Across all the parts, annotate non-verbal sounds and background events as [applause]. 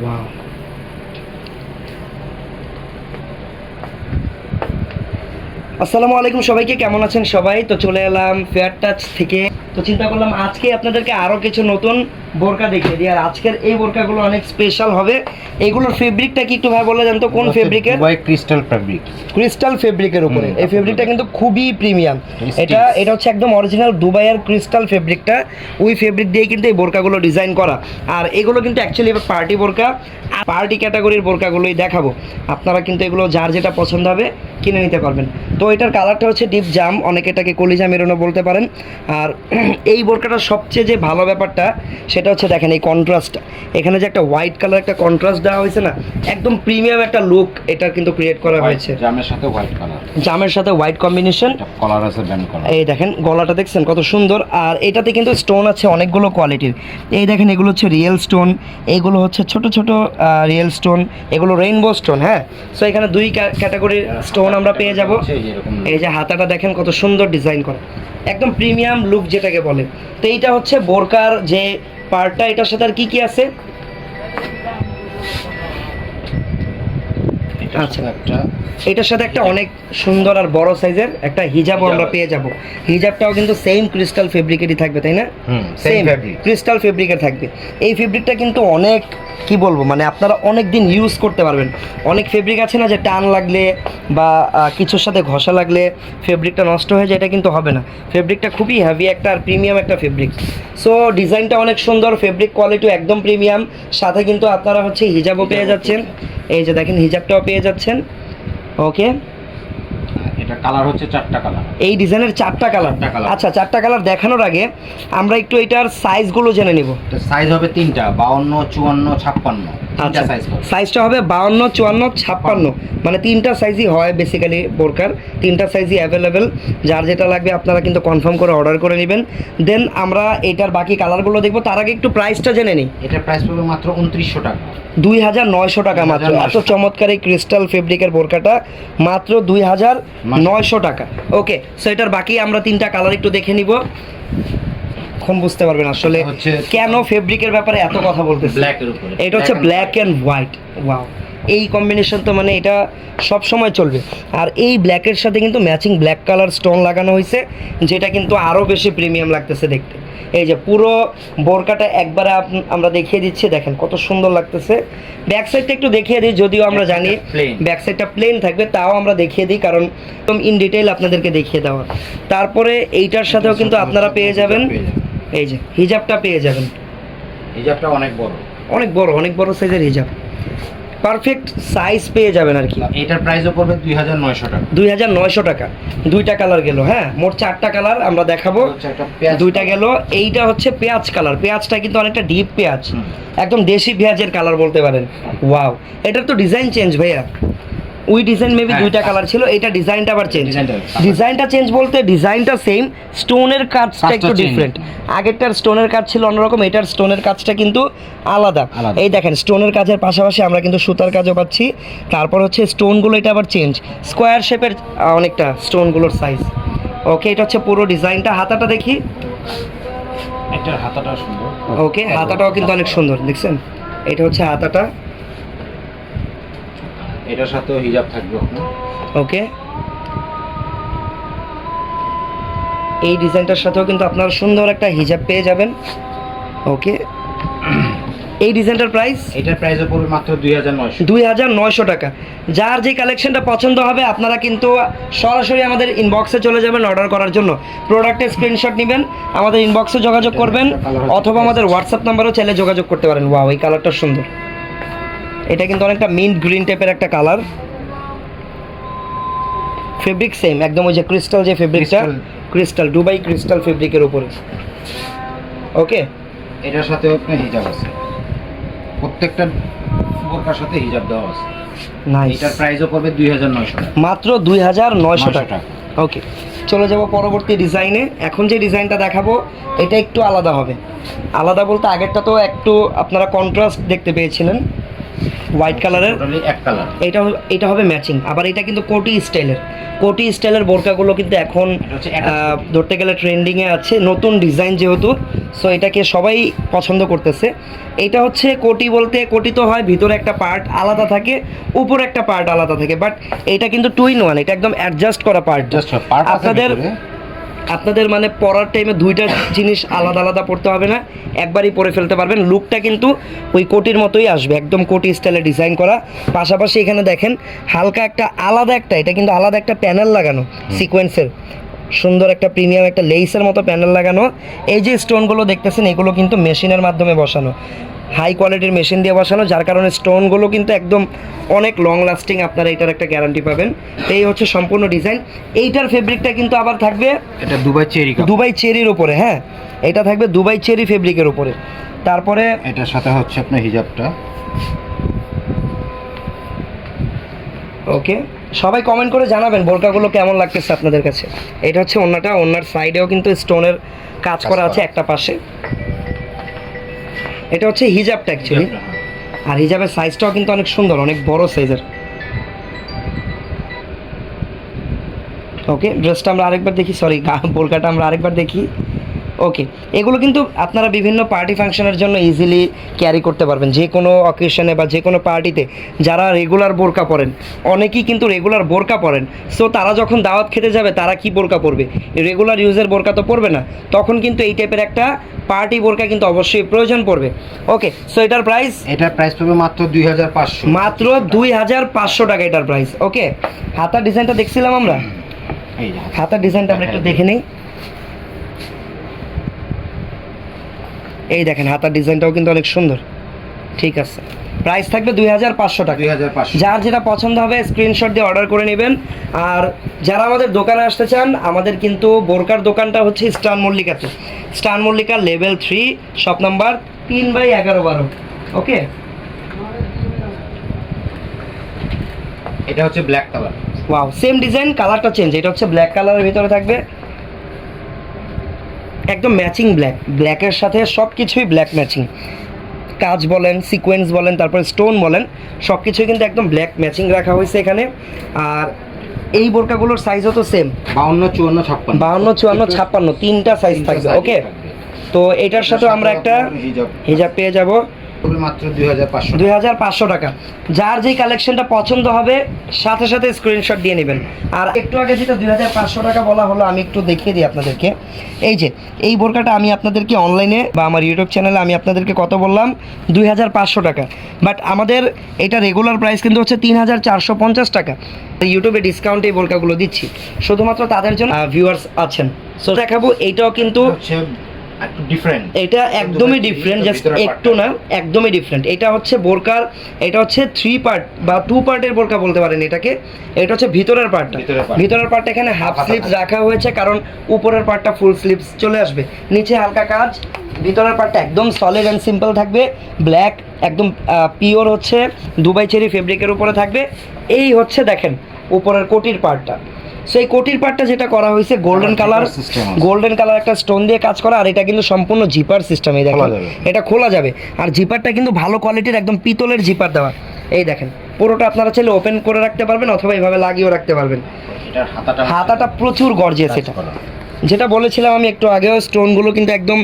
Wow আসসালামু আলাইকুম সবাইকে, কেমন আছেন সবাই? তো চলে এলাম ফেয়ার টাচ থেকে। তো চিন্তা করলাম আজকে আপনাদেরকে আরও কিছু নতুন বোরকা দেখিয়ে দিই। আর আজকের এই বোরকাগুলো অনেক স্পেশাল হবে। এগুলোর ফেব্রিকটা কি একটু ভাই বলে দেন তো? কোন ফেব্রিকের দুবাই ক্রিস্টাল ফেব্রিক ক্রিস্টাল ফেব্রিকের উপরে। এই ফেব্রিকটা কিন্তু খুবই প্রিমিয়াম এটা এটা হচ্ছে একদম অরিজিনাল দুবাইয়ের ক্রিস্টাল ফেব্রিকটা ওই ফেব্রিক দিয়ে কিন্তু এই বোরকাগুলো ডিজাইন করা। আর এগুলো কিন্তু অ্যাকচুয়ালি এবার পার্টি বোরকা। পার্টি ক্যাটাগরির বোরকাগুলোই দেখাবো। আপনারা কিন্তু এগুলো যার যেটা পছন্দ হবে কিনে নিতে পারবেন। তো এটার কালারটা হচ্ছে ডিপ জাম অনেকে এটাকে কলিজা মেরুনও বলতে পারেন। আর [clears throat] এই বোরকাটার সবচেয়ে যে ভালো ব্যাপারটা সেটা হচ্ছে দেখেন এই কন্ট্রাস্ট এখানে যে একটা হোয়াইট কালার একটা কন্ট্রাস্ট দেওয়া হয়েছে না একদম প্রিমিয়াম একটা লুক এটা কিন্তু ক্রিয়েট করা হয়েছে। জামের সাথে হোয়াইট কালার জামের সাথে হোয়াইট কম্বিনেশন কলার আছে ব্যান্ড কলার এই দেখেন গলাটা দেখছেন কত সুন্দর। আর এটাতে কিন্তু স্টোন আছে অনেকগুলো কোয়ালিটির এই দেখেন এগুলো হচ্ছে রিয়েল স্টোন এইগুলো হচ্ছে ছোট ছোট রিয়েল স্টোন এগুলো রেইনবো স্টোন হ্যাঁ? সো এখানে দুই ক্যাটাগরির স্টোন আমরা পেয়ে যাব। এই যে হাতাটা দেখেন কত সুন্দর ডিজাইন করা। একদম প্রিমিয়াম লুক যেটাকে বলে। তো এইটা হচ্ছে বোরকার যে পার্টটা এটার সাথে আর কি কি আছে? আচ্ছা। একটা এটার সাথে একটা অনেক সুন্দর আর বড় সাইজের একটা হিজাবও আমরা পেয়ে যাব। হিজাবটাও কিন্তু সেম ক্রিস্টাল ফেব্রিকেরই থাকবে তাই না? হুম সেম ক্রিস্টাল ফেব্রিকের থাকবে। এই ফেব্রিকটা কিন্তু অনেক কি বলব মানে আপনারা অনেক দিন ইউজ করতে পারবেন। অনেক ফেব্রিক আছে না যে টান লাগলে বা কিছুর সাথে ঘষা লাগলে ফেব্রিকটা নষ্ট হয়ে যায় এটা কিন্তু হবে না। ফেব্রিকটা খুবই হেভি একটা আর প্রিমিয়াম একটা ফেব্রিক সো ডিজাইনটা অনেক সুন্দর ফেব্রিক কোয়ালিটিও একদম প্রিমিয়াম সাথে কিন্তু আপনারা হচ্ছে হিজাবও পেয়ে যাচ্ছেন। এই যে দেখেন হিজাবটাও পেয়ে যাচ্ছেন। ওকে এটা কালার হচ্ছে চারটা কালার। এই ডিজাইনের চারটা কালার? আচ্ছা চারটা কালার দেখানোর আগে আমরা একটু এটার সাইজগুলো জেনে নিব। সাইজ হবে তিনটা বাউন্ন চুয়ান্ন ছাপ্পান্ন। আচ্ছা সাইজটা হবে। বাউন্ন চুয়ান্ন ছাপ্পান্ন। মানে তিনটা সাইজই হয় বেসিক্যালি বোরকার। তিনটা সাইজই অ্যাভেলেবেল যার যেটা লাগবে আপনারা কিন্তু কনফার্ম করে অর্ডার করে নেবেন। দেন আমরা এটার বাকি কালারগুলো দেখব। তার আগে একটু প্রাইসটা জেনে নিই। এটার প্রাইস পড়বে মাত্র উনত্রিশশো টাকা। দুই হাজার নয়শো টাকা মাত্র। 2900 এত চমৎকার এই ক্রিস্টাল ফেব্রিকের বোরকাটা। মাত্র দুই হাজার নয়শো টাকা। ওকে সো এটার বাকি আমরা তিনটা কালার একটু দেখে নিব। এখন বুঝতে পারবেন আসলে কেন ফেব্রিকের ব্যাপারে এত কথা বলতেছে। এটা হচ্ছে ব্ল্যাক অ্যান্ড হোয়াইট ওয়াও এই কম্বিনেশন তো মানে এটা সব সময় চলবে। আর এই ব্ল্যাকের সাথে কিন্তু ম্যাচিং ব্ল্যাক কালার স্টোন লাগানো হয়েছে যেটা কিন্তু আরও বেশি প্রিমিয়াম লাগতেছে দেখতে। এই যে পুরো বোরকাটা একবারে আমরা দেখিয়ে দিচ্ছি দেখেন কত সুন্দর লাগতেছে। ব্যাক সাইডটা একটু দেখিয়ে দিই যদিও আমরা জানি। ব্যাক সাইডটা প্লেন থাকবে তাও আমরা দেখিয়ে দিই কারণ একদম ইন ডিটেইল আপনাদেরকে দেখিয়ে দেওয়া। তারপরে এইটার সাথেও কিন্তু আপনারা পেয়ে যাবেন পেয়ে যাবেন। এই যে হিজাবটা পেয়ে যাবেন। হিজাবটা অনেক বড়। অনেক বড় অনেক বড় সাইজের হিজাব পারফেক্ট সাইজ পেয়ে যাবেন আর কি। এটার প্রাইসও পড়বে দুই হাজার নয়শো টাকা। দুই হাজার নয়শো টাকা। দুইটা কালার গেল হ্যাঁ? মোট চারটা কালার আমরা দেখাবো। দুইটা গেল এইটা হচ্ছে পেঁয়াজ কালার পেঁয়াজটা কিন্তু অনেকটা ডিপ পেঁয়াজ। একদম দেশি পেঁয়াজের কালার বলতে পারেন। ওয়াও এটার তো ডিজাইন চেঞ্জ ভাইয়া। ওই ডিজাইন মেবি হ্যাঁ। দুইটা কালার ছিল এটা ডিজাইনটা আবার চেঞ্জ ডিজাইনটা- চেঞ্জ বলতে ডিজাইনটা সেম স্টোনের কাজটা একটু ডিফারেন্ট আগেরটার স্টোনের কাজ ছিল অন্যরকম এটার স্টোনের কাজটা কিন্তু আলাদা। এই দেখেন স্টোনের কাজের পাশাপাশি আমরা কিন্তু সুতার কাজও পাচ্ছি। তারপর হচ্ছে স্টোনগুলো এটা আবার চেঞ্জ স্কোয়ার শেপের অনেকটা স্টোনগুলোর সাইজ ওকে এটা হচ্ছে পুরো ডিজাইনটা হাতাটা দেখি। এটার হাতাটা সুন্দর। ওকে হাতাটাও কিন্তু অনেক সুন্দর দেখছেন? এটা হচ্ছে হাতাটা। এটার সাথেও হিজাব থাকবে ওকে। এই ডিজাইনটার সাথেও কিন্তু আপনারা সুন্দর একটা হিজাব পেয়ে যাবেন। ওকে। এই ডিজাইনটার প্রাইস? এটার প্রাইসও পড়বে মাত্র দুই হাজার নয়শো। দুই হাজার নয়শো টাকা। যার যে কালেকশনটা পছন্দ হবে আপনারা কিন্তু সরাসরি আমাদের ইনবক্সে চলে যাবেন অর্ডার করার জন্য। প্রোডাক্টের স্ক্রিনশট নেবেন আমাদের ইনবক্সে যোগাযোগ করবেন অথবা আমাদের হোয়াটসঅ্যাপ নাম্বারও চাইলে যোগাযোগ করতে পারেন। ওয়াও এই কালারটা সুন্দর। এটা কিন্তু অনেকটা মিন্ট গ্রিন টাইপের একটা কালার ফেব্রিক সেম একদম ওই যে ক্রিস্টাল যে ফেব্রিকটা ক্রিস্টাল দুবাই ক্রিস্টাল ফেব্রিকের উপরে। ওকে এটার সাথে আপনার হিজাব আছে। প্রত্যেকটা বোরকার সাথে হিজাব দেওয়া আছে। নাইস এটার প্রাইসও পড়বে দুই হাজার নয়শো মাত্র দুই হাজার নয়শো টাকা। ওকে চলে যাব পরবর্তী ডিজাইনে এখন যে ডিজাইনটা দেখাবো এটা একটু আলাদা হবে। আলাদা বলতে আগেরটা তো একটু আপনারা কন্ট্রাস্ট দেখতে পেয়েছিলেন। হোয়াইট কালারের এক কালার এটা এটা হবে ম্যাচিং আবার এটা কিন্তু কোটি স্টাইলের। কোটি স্টাইলের বোরকাগুলো কিন্তু এখন ধরতে গেলে ট্রেন্ডিংয়ে আছে। নতুন ডিজাইন যেহেতু সো এটাকে সবাই পছন্দ করতেছে। এটা হচ্ছে কোটি বলতে কোটি তো হয় ভিতরে একটা পার্ট আলাদা থাকে উপরে একটা পার্ট আলাদা থাকে। বাট এটা কিন্তু টুইন ওয়ান এটা একদম অ্যাডজাস্ট করা পার্ট জাস্ট পার্ট আপনাদের আপনাদের মানে পরার টাইমে দুইটা জিনিস আলাদা আলাদা পড়তে হবে না একবারই পরে ফেলতে পারবেন। লুকটা কিন্তু ওই কোটির মতোই আসবে একদম কোটি স্টাইলে ডিজাইন করা। পাশাপাশি এখানে দেখেন হালকা একটা আলাদা একটা এটা কিন্তু আলাদা একটা প্যানেল লাগানো সিকোয়েন্সের সুন্দর একটা প্রিমিয়াম একটা লেইসের মতো প্যানেল লাগানো। এই যে স্টোনগুলো দেখতেছেন এগুলো কিন্তু মেশিনের মাধ্যমে বসানো। হাই কোয়ালিটির মেশিন দিয়ে বসানো যার কারণে স্টোনগুলো কিন্তু একদম অনেক লং লাস্টিং আপনারা এটার একটা গ্যারান্টি পাবেন। এই হচ্ছে সম্পূর্ণ ডিজাইন এইটার ফেব্রিকটা কিন্তু আবার থাকবে এটা দুবাই চেরি দুবাই চেরির উপরে হ্যাঁ। এটা থাকবে দুবাই চেরি ফেব্রিকের উপরে। তারপরে এটার সাথে হচ্ছে আপনার হিজাবটা। ওকে সবাই কমেন্ট করে জানাবেন বোরকাগুলো কেমন লাগতেছে আপনাদের কাছে। এটা হচ্ছে অন্যটা অন্যার সাইডেও কিন্তু স্টোনের কাজ করা আছে একটা পাশে। এটা হচ্ছে হিজাবটা অ্যাকচুয়ালি আর হিজাবের সাইজটাও কিন্তু অনেক সুন্দর অনেক বড় সাইজের ওকে ড্রেসটা আমরা আরেকবার দেখি সরি বোরকাটা আমরা আরেকবার দেখি। ওকে এগুলো কিন্তু আপনারা বিভিন্ন পার্টি ফাংশনের জন্য ইজিলি ক্যারি করতে পারবেন। যে কোনো অকেশনে বা যে কোনো পার্টিতে যারা রেগুলার বোরকা পরেন অনেকেই কিন্তু রেগুলার বোরকা পরেন। সো তারা যখন দাওয়াত খেতে যাবে তারা কি বোরকা পরবে? রেগুলার ইউজের বোরকা তো পরবে না। তখন কিন্তু এই টাইপের একটা পার্টি বোরকা কিন্তু অবশ্যই প্রয়োজন পড়বে। ওকে সো এটার প্রাইস এটার প্রাইস পাবে মাত্র দুই হাজার পাঁচশো। মাত্র দুই হাজার পাঁচশো টাকা এটার প্রাইস ওকে হাতার ডিজাইনটা দেখছিলাম আমরা? হাতার ডিজাইনটা আমরা একটু দেখে নিই। এই দেখেন হাতার ডিজাইনটাও কিন্তু অনেক সুন্দর। ঠিক আছে। প্রাইস থাকবে দুই হাজার পাঁচশো টাকা। যার যেটা পছন্দ হবে স্ক্রিনশট দিয়ে অর্ডার করে নেবেন। আর যারা আমাদের দোকানে আসতে চান আমাদের কিন্তু বোরকার দোকানটা হচ্ছে Eastern মল্লিকাতে Eastern Mallika level three shop number তিন বাই এগারো বারো। ওকে এটা হচ্ছে black colour wow same design কালারটা চেঞ্জ এটা হচ্ছে ব্ল্যাক কালারের ভিতরে থাকবে। একদম ম্যাচিং ব্ল্যাক ব্ল্যাকের সাথে সব কিছুই ব্ল্যাক ম্যাচিং কাজ বলেন সিকোয়েন্স বলেন তারপরে স্টোন বলেন সব কিছুই কিন্তু একদম ব্ল্যাক ম্যাচিং রাখা হয়েছে এখানে। আর এই বোরকাগুলোর সাইজও তো সেম বাউন্ন চুয়ান্ন ছাপ্পান্ন। বাউন্ন চুয়ান্ন ছাপ্পান্ন তিনটা সাইজ থাকবে ওকে তো এটার সাথে আমরা একটা হিজাব। হিজাব পেয়ে যাব। পড়বে মাত্র দুই হাজার পাঁচশো দুই হাজার পাঁচশো টাকা। যার যেই কালেকশনটা পছন্দ হবে সাথে সাথে স্ক্রিনশট দিয়ে নেবেন। আর একটু আগে যেটা দুই হাজার পাঁচশো টাকা বলা হলো আমি একটু দেখিয়ে দিই আপনাদেরকে। এই যে এই বোরকাটা আমি আপনাদেরকে অনলাইনে বা আমার ইউটিউব চ্যানেলে আমি আপনাদেরকে কত বললাম? দুই হাজার পাঁচশো টাকা। বাট আমাদের এটা রেগুলার প্রাইস কিন্তু হচ্ছে তিন হাজার চারশো পঞ্চাশ টাকা। ইউটিউবে ডিসকাউন্ট এই বোরকাগুলো দিচ্ছি। শুধুমাত্র তাদের জন্য ভিউয়ার্স আছেন। সো দেখাবো এইটাও কিন্তু ডিফারেন্ট এটা একদমই ডিফারেন্ট জাস্ট একটু না একদমই ডিফারেন্ট এটা হচ্ছে বোরকার এটা হচ্ছে থ্রি পার্ট বা টু পার্টের বোরকা বলতে পারেন এটাকে। এটা হচ্ছে ভিতরের পার্টটা। ভিতরের। পার্টটা এখানে হাফ হাফ স্লিভস রাখা হয়েছে কারণ উপরের পার্টটা ফুল স্লিভস চলে আসবে। নিচে হালকা কাজ ভিতরের পার্টটা একদম সলিড অ্যান্ড সিম্পল থাকবে। ব্ল্যাক একদম পিওর হচ্ছে। দুবাই চেরি ফেব্রিকের উপরে থাকবে। এই হচ্ছে দেখেন উপরের কোটির পার্টটা। সো এই কোটির পার্টটা যেটা করা হয়েছে গোল্ডেন কালার। গোল্ডেন কালার একটা স্টোন দিয়ে কাজ করা আর এটা কিন্তু সম্পূর্ণ জিপার সিস্টেম এই দেখেন। এটা খোলা যাবে। আর জিপারটা কিন্তু ভালো কোয়ালিটির একদম পিতলের জিপার দেওয়া। এই দেখেন পুরোটা আপনারা চাইলে ওপেন করে রাখতে পারবেন অথবা এইভাবে লাগিয়েও রাখতে পারবেন। হাতাটা হাতাটা প্রচুর গর্জিয়াস এটা। যেটা বলেছিলাম আমি একটু আগেও স্টোনগুলো কিন্তু একদম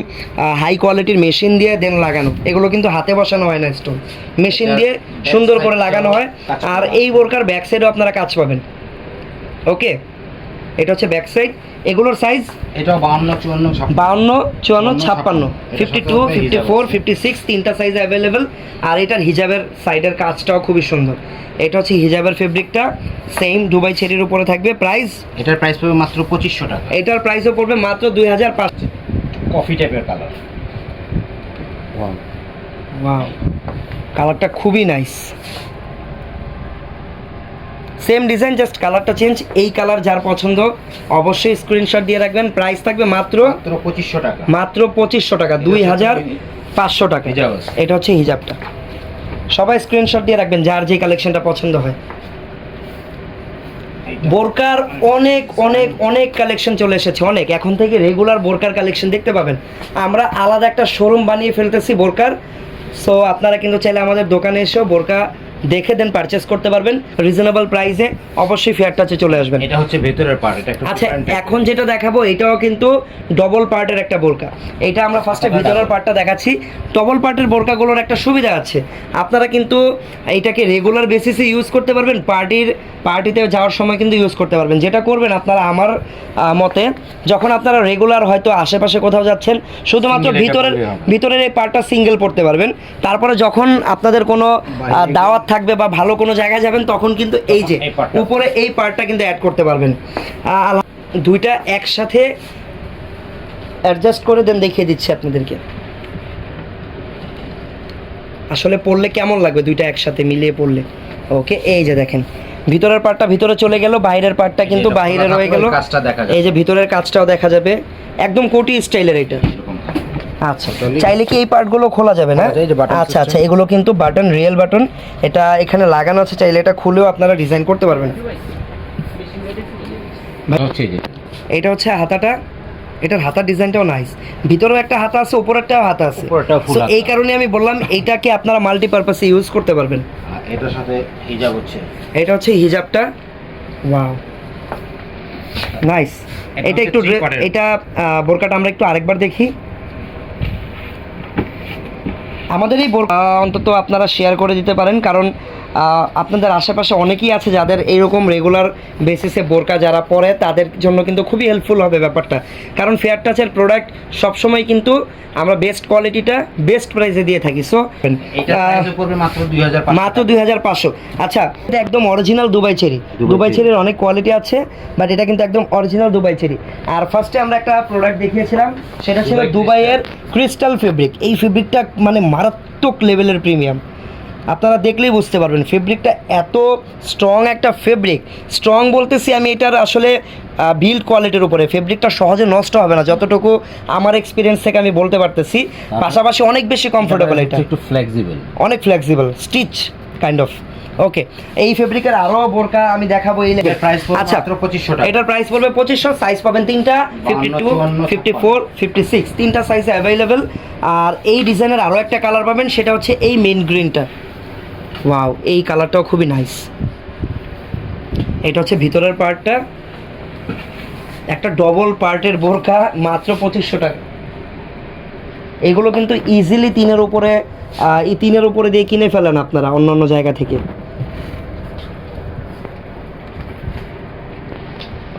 হাই কোয়ালিটির মেশিন দিয়ে দেন লাগানো। এগুলো কিন্তু হাতে বসানো হয় না স্টোন মেশিন দিয়ে সুন্দর করে লাগানো হয়। আর এই বোরকার ব্যাক সাইডেও আপনারা কাজ পাবেন। ওকে এটা হচ্ছে ব্যাক সাইড এগুলোর সাইজ এটা বাউন্ন চুয়ান্ন বাউন্ন চুয়ান্ন ছাপ্পান্ন। Fifty two fifty four fifty six তিনটা সাইজ অ্যাভেলেবেল আর এটার হিজাবের সাইডের কাজটাও খুবই সুন্দর। এটা হচ্ছে হিজাবের ফেব্রিকটা সেম দুবাই চেরির উপরে থাকবে। প্রাইস এটার প্রাইস পড়বে মাত্র পঁচিশশো টাকা। এটার প্রাইসও পড়বে মাত্র দুই হাজার পাঁচ কফি টাইপের কালার ওয়াও কালারটা খুবই নাইস সেম ডিজাইন জাস্ট কালারটা চেঞ্জ এই কালার যার পছন্দ অবশ্যই স্ক্রিনশট দিয়ে রাখবেন। প্রাইস থাকবে মাত্র পঁচিশশো টাকা। মাত্র পঁচিশশো টাকা দুই হাজার পাঁচশো টাকা। এটা হচ্ছে হিজাবটা। সবাই স্ক্রিনশট দিয়ে রাখবেন যার যে কালেকশনটা পছন্দ হয়। বোরকার অনেক অনেক অনেক কালেকশন চলে এসেছে অনেক। এখন থেকে রেগুলার বোরকার কালেকশন দেখতে পাবেন। আমরা আলাদা একটা শোরুম বানিয়ে ফেলতেছি বোরকার। সো আপনারা কিন্তু চাইলে আমাদের দোকানে এসেও বোরকা দেখে দেন পারচেস করতে পারবেন। রিজনেবল প্রাইসে অবশ্যই ফেয়ার টাচে চলে আসবেন। এটা হচ্ছে ভেতরের পার্ট এটা আচ্ছা এখন যেটা দেখাবো এটাও কিন্তু ডবল পার্টের একটা বোরকা। এটা আমরা ফার্স্টে আচ্ছা, ভিতরের পার্টটা দেখাচ্ছি। ডবল পার্টের বোরকাগুলোর একটা সুবিধা আছে। আপনারা কিন্তু এটাকে রেগুলার বেসিসে ইউজ করতে পারবেন। পার্টির পার্টিতে যাওয়ার সময় কিন্তু ইউজ করতে পারবেন। যেটা করবেন আপনারা আমার মতে যখন আপনারা রেগুলার হয়তো আশেপাশে কোথাও যাচ্ছেন শুধুমাত্র ভিতরের ভিতরের এই পার্টটা সিঙ্গেল পড়তে পারবেন। তারপরে যখন আপনাদের কোনো দাওয়াত থাকবে বা ভালো কোনো জায়গায় যাবেন তখন কিন্তু এই যে। উপরে এই পার্টটা কিন্তু অ্যাড করতে পারবেন দুইটা একসাথে অ্যাডজাস্ট করে দেন দেখিয়ে দিচ্ছি আপনাদেরকে আসলে পড়লে কেমন লাগবে দুইটা একসাথে মিলিয়ে পড়লে ওকে এই যে দেখেন ভিতরের পার্টটা ভিতরে চলে গেল বাইরের পার্টটা কিন্তু বাইরে রয়ে গেল। এই যে ভিতরের কাজটাও দেখা যাবে একদম কোটি স্টাইলের এটা। আচ্ছা চাইলে কি এই পার্টগুলো খোলা যাবে না? আচ্ছা আচ্ছা এগুলো কিন্তু বাটন রিয়েল বাটন এটা এখানে লাগানো আছে চাইলে এটা খুলেও আপনারা ডিজাইন করতে পারবেন। এটা হচ্ছে হাতাটা এটার হাতার ডিজাইনটাও নাইস ভিতরেও একটা হাতা আছে উপরেরটাও হাতা আছে। হাতা। এই কারণে আমি বললাম এইটাকে আপনারা মাল্টিপারপাসে ইউজ করতে পারবেন। এটার সাথে হিজাব হচ্ছে। এটা হচ্ছে হিজাবটা ওয়াও নাইস এটা একটু এটা বোরকাটা আমরা একটু আরেকবার দেখি। আমাদের এই অন্তত আপনারা শেয়ার করে দিতে পারেন কারণ আপনাদের আশেপাশে অনেকেই আছে যাদের এইরকম রেগুলার বেসিসে বোরকা যারা পরে তাদের জন্য কিন্তু খুবই হেল্পফুল হবে ব্যাপারটা। কারণ ফেয়ার টাচের প্রোডাক্ট সবসময় কিন্তু আমরা বেস্ট কোয়ালিটিটা বেস্ট প্রাইসে দিয়ে থাকি। সো এটা মাত্র 2500 দুই হাজার পাঁচশো। আচ্ছা এটা একদম original Dubai cherry Dubai Dubai চেরির অনেক কোয়ালিটি আছে বাট এটা কিন্তু একদম অরিজিনাল দুবাই চেরি আর ফার্স্টে আমরা একটা প্রোডাক্ট দেখিয়েছিলাম সেটা ছিল দুবাইয়ের ক্রিস্টাল ফেব্রিক এই ফেব্রিকটা মানে মারাত্মক লেভেলের প্রিমিয়াম আপনারা দেখলেই বুঝতে পারবেন ফেব্রিকটা এত স্ট্রং একটা ফেব্রিক স্ট্রং বলতেছি আমি এটার আসলে বিল্ড কোয়ালিটির উপরে। ফেব্রিকটা সহজে নষ্ট হবে না যতটুকু আমার এক্সপিরিয়েন্স থেকে আমি বলতে পারতেছি। পাশাপাশি অনেক বেশি কমফোর্টেবল এটা। একটু ফ্লেক্সিবল অনেক flexible stitch kind of okay এই ফেব্রিকের আরও বোরকা আমি দেখাবো এই পড়বে আচ্ছা মাত্র 2500 টাকা। এটার প্রাইস পড়বে পঁচিশশো সাইজ পাবেন তিনটা fifty two 54, fifty four fifty six তিনটা সাইজে অ্যাভেলেবেল আর এই ডিজাইনের আরও একটা কালার পাবেন সেটা হচ্ছে এই মেন গ্রিনটা ওয়াও এই কালারটাও খুবই নাইস এটা হচ্ছে ভিতরের পার্টটা একটা ডবল পার্টের বোরকা মাত্র পঁচিশশো টাকা। এগুলো কিন্তু ইজিলি তিনের উপরে এই তিনের উপরে দিয়ে কিনে ফেলেন আপনারা অন্য অন্য জায়গা থেকে।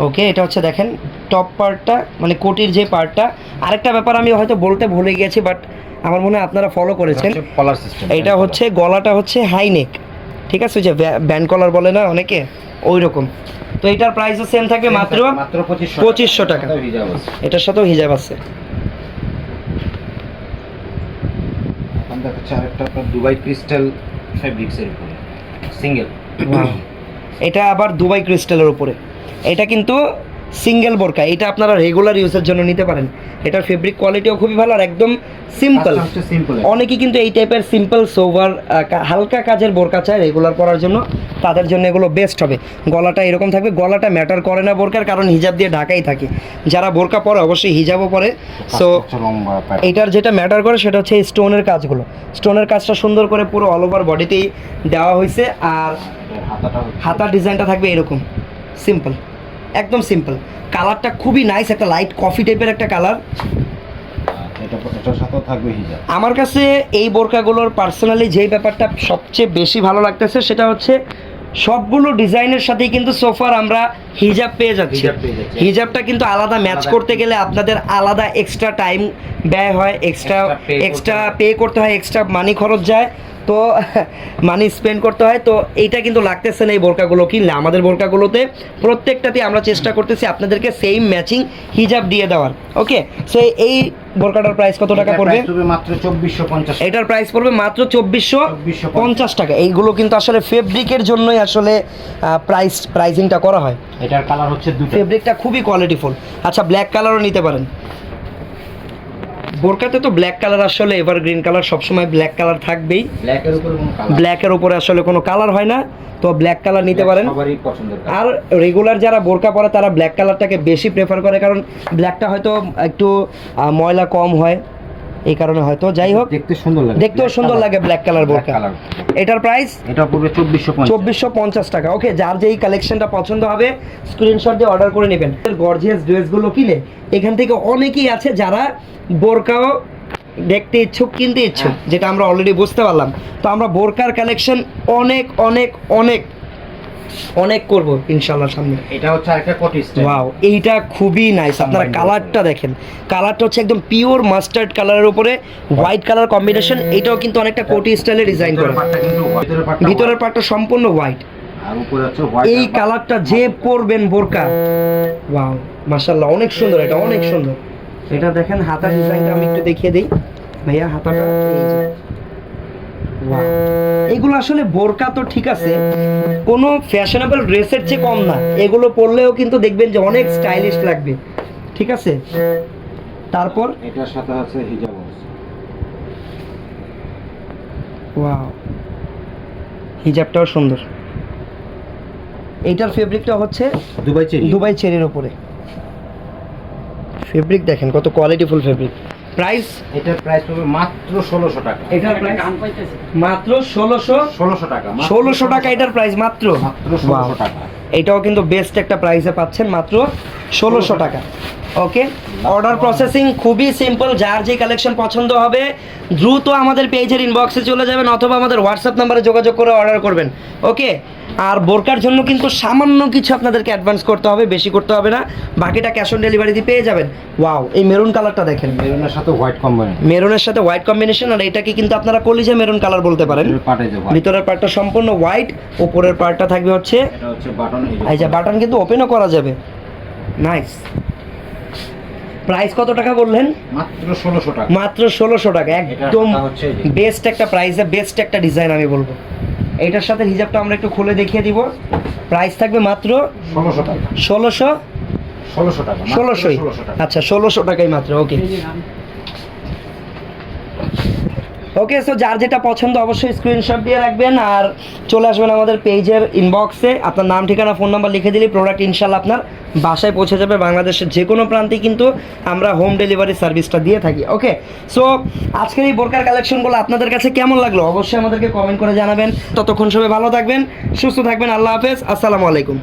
ওকে এটা হচ্ছে দেখেন টপ পার্টটা মানে কোটির যে পার্টটা আরেকটা ব্যাপার আমি হয়তো বলতে ভুলে গিয়েছি বাট আমার মনে হয় আপনারা ফলো করেছেন। এটা হচ্ছে গলাটা হচ্ছে হাই নেক ঠিক আছে যে ব্যান্ড কলার বলে না অনেকে? ওই রকম তো এটার প্রাইসও সেম থাকবে মাত্র মাত্র 2500 2500 টাকা। এটার সাথেও হিজাব আছে। দুবাই ক্রিস্টাল ফেব্রিক্সের উপরে। সিঙ্গেল এটা আবার দুবাই ক্রিস্টালের উপরে। এটা কিন্তু সিঙ্গেল বোরকা এটা আপনারা রেগুলার ইউজের জন্য নিতে পারেন। এটার ফেব্রিক কোয়ালিটিও খুবই ভালো আর একদম সিম্পল হচ্ছে সিম্পল অনেকেই কিন্তু এই টাইপের সিম্পল সোভার হালকা কাজের বোরকা চায় রেগুলার পরার জন্য। তাদের জন্য এগুলো বেস্ট হবে। গলাটা এরকম থাকবে গলাটা ম্যাটার করে না বোরকার কারণ হিজাব দিয়ে ঢাকাই থাকে। যারা বোরকা পরে অবশ্যই হিজাবও পরে। So pattern। এইটার যেটা ম্যাটার করে সেটা হচ্ছে স্টোনের কাজগুলো। স্টোনের কাজটা সুন্দর করে পুরো অল ওভার বডিতেই দেওয়া হয়েছে আর হাতার ডিজাইনটা থাকবে এরকম। সিম্পল একদম সিম্পল কালারটা খুবই নাইস একটা লাইট কফি টাইপের একটা কালার আমার কাছে এই বোরকাগুলোর পার্সোনালি যেই ব্যাপারটা সবচেয়ে বেশি ভালো লাগতেছে সেটা হচ্ছে সবগুলো ডিজাইনের সাথেই কিন্তু সোফার আমরা হিজাব পেয়ে যাচ্ছি। হিজাবটা কিন্তু আলাদা ম্যাচ করতে গেলে আপনাদের আলাদা এক্সট্রা টাইম ব্যয় হয় এক্সট্রা এক্সট্রা পে করতে হয়। এক্সট্রা মানি খরচ যায়। তো মানি স্পেন্ড করতে হয় তো এইটা কিন্তু লাগতেছে না এই বোরকাগুলো কিনলে আমাদের বোরকাগুলোতে প্রত্যেকটাতে আমরা চেষ্টা করতেছি আপনাদেরকে সেম ম্যাচিং হিজাব দিয়ে দেওয়ার ওকে সো এই বোরকাটার প্রাইস কত টাকা পড়বে? মাত্র 2450 এটার প্রাইস পড়বে মাত্র চব্বিশশো পঞ্চাশ টাকা। এইগুলো কিন্তু আসলে ফেব্রিকের জন্যই আসলে প্রাইস প্রাইসিংটা করা হয়। এটার কালার হচ্ছে ফেব্রিকটা খুবই কোয়ালিটিফুল আচ্ছা ব্ল্যাক কালারও নিতে পারেন। বোরকাতে তো ব্ল্যাক কালার আসলে এভার গ্রিন কালার সবসময় ব্ল্যাক কালার থাকবেই। ব্ল্যাক এর উপরে ব্ল্যাকের উপরে আসলে কোনো কালার হয় না। তো ব্ল্যাক কালার নিতে পারেন। আর রেগুলার যারা বোরকা পরে তারা ব্ল্যাক কালারটাকে বেশি প্রেফার করে কারণ ব্ল্যাকটা হয়তো একটু ময়লা কম হয়। এই কারণে হয়তো যাই হোক দেখতে সুন্দর লাগে দেখতেও সুন্দর লাগে ব্ল্যাক কালার বোরকা। এটার প্রাইস এটা পড়বে চব্বিশশো চব্বিশশো পঞ্চাশ টাকা। ওকে যার যেই কালেকশনটা পছন্দ হবে স্ক্রিনশট দিয়ে অর্ডার করে নেবেন। গর্জিয়াস ড্রেসগুলো কিনে এখান থেকে অনেকেই আছে যারা বোরকাও দেখতে ইচ্ছুক কিনতে ইচ্ছুক হ্যাঁ। যেটা আমরা অলরেডি বুঝতে পারলাম। তো আমরা বোরকার কালেকশন অনেক অনেক অনেক অনেক করব ইনশাল্লাহ সামনে। এটা হচ্ছে আরেকটা কোটি স্টাইল ওয়াও এইটা খুবই নাইস আপনারা কালারটা দেখেন। কালারটা হচ্ছে একদম পিওর মাস্টার্ড কালারের উপরে হোয়াইট কালার কম্বিনেশন এটাও কিন্তু অনেকটা কোটি স্টাইলে ডিজাইন করা। ভিতরের পার্টটা সম্পূর্ণ হোয়াইট এই কালারটা যে পরবেন বোরকা। ওয়াও মাশাআল্লাহ অনেক সুন্দর এটা অনেক সুন্দর। এটা দেখেন হাতার ডিজাইনটা আমি একটু দেখিয়ে দিই। ভাইয়া হাতাটা. এগুলো আসলে বোরকা তো ঠিক আছে কোনো ফ্যাশনেবল ড্রেসের চেয়ে কম না। এগুলো পরলেও কিন্তু দেখবেন যে অনেক স্টাইলিশ লাগবে। ঠিক আছে? তারপর? এটার সাথে আছে হিজাব ওয়াও হিজাবটাও সুন্দর। এইটার ফেব্রিকটা হচ্ছে দুবাই চেরি। দুবাই চেরির উপরে। ফেব্রিক দেখেন কত কোয়ালিটিফুল ফেব্রিক প্রাইস এটার প্রাইস হবে মাত্র ষোলোশো টাকা। এটার প্রাইস মাত্র ষোলোশো? ষোলোশো টাকা ষোলোশো টাকা এটার প্রাইস মাত্র? মাত্র ষোলোশো টাকা। এটাও কিন্তু বেস্ট একটা প্রাইসে পাচ্ছেন মাত্র ষোলোশো টাকা। ওকে অর্ডার প্রসেসিং খুবই সিম্পল যার যে কালেকশন পছন্দ হবে দ্রুত আমাদের পেজের ইনবক্সে চলে যাবেন অথবা আমাদের হোয়াটসঅ্যাপ নাম্বারে যোগাযোগ করে অর্ডার করবেন। ওকে আর বোরকার জন্য কিন্তু সামান্য কিছু আপনাদেরকে অ্যাডভান্স করতে হবে বেশি করতে হবে না। বাকিটা ক্যাশ অন ডেলিভারিতে পেয়ে যাবেন। ওয়াও এই মেরুন কালারটা দেখেন। মেরুনের সাথে হোয়াইট কম্বাইন মেরুনের সাথে হোয়াইট কম্বিনেশন আর এটাকে কিন্তু আপনারা কলিজা মেরুন কালার বলতে পারেন। ভিতরের পার্টটা সম্পূর্ণ হোয়াইট উপরের পার্টটা থাকবে হচ্ছে এটা হচ্ছে বাটন এই যে বাটন কিন্তু ওপেনও করা যাবে। নাইস প্রাইস কত টাকা বললেন? মাত্র ষোলোশো টাকা। মাত্র ষোলোশো টাকা একদম। বেস্ট একটা প্রাইসে বেস্ট একটা ডিজাইন আমি বলব। এটার সাথে হিজাবটা আমরা একটু খুলে দেখিয়ে দিব। প্রাইস থাকবে মাত্র ষোলোশো টাকা। ষোলোশো? ষোলোশো টাকা ষোলোশোই? আচ্ছা ষোলোশো টাকাই মাত্র ওকে ওকে সো যার যেটা পছন্দ অবশ্যই স্ক্রিনশট দিয়ে রাখবেন আর চলে আসবেন আমাদের পেজের ইনবক্সে আপনার নাম, ঠিকানা ফোন নাম্বার লিখে দিলে প্রোডাক্ট ইনশাল্লাহ আপনার বাসায় পৌঁছে যাবে। বাংলাদেশের যে কোনো প্রান্তে কিন্তু আমরা হোম ডেলিভারি সার্ভিসটা দিয়ে থাকি। ওকে সো আজকের এই বোরকার কালেকশনগুলো আপনাদের কাছে কেমন লাগল? অবশ্যই আমাদেরকে কমেন্ট করে জানাবেন। ততক্ষণ সবাই ভালো থাকবেন, সুস্থ থাকবেন। আল্লাহ হাফেজ। আসসালামু আলাইকুম।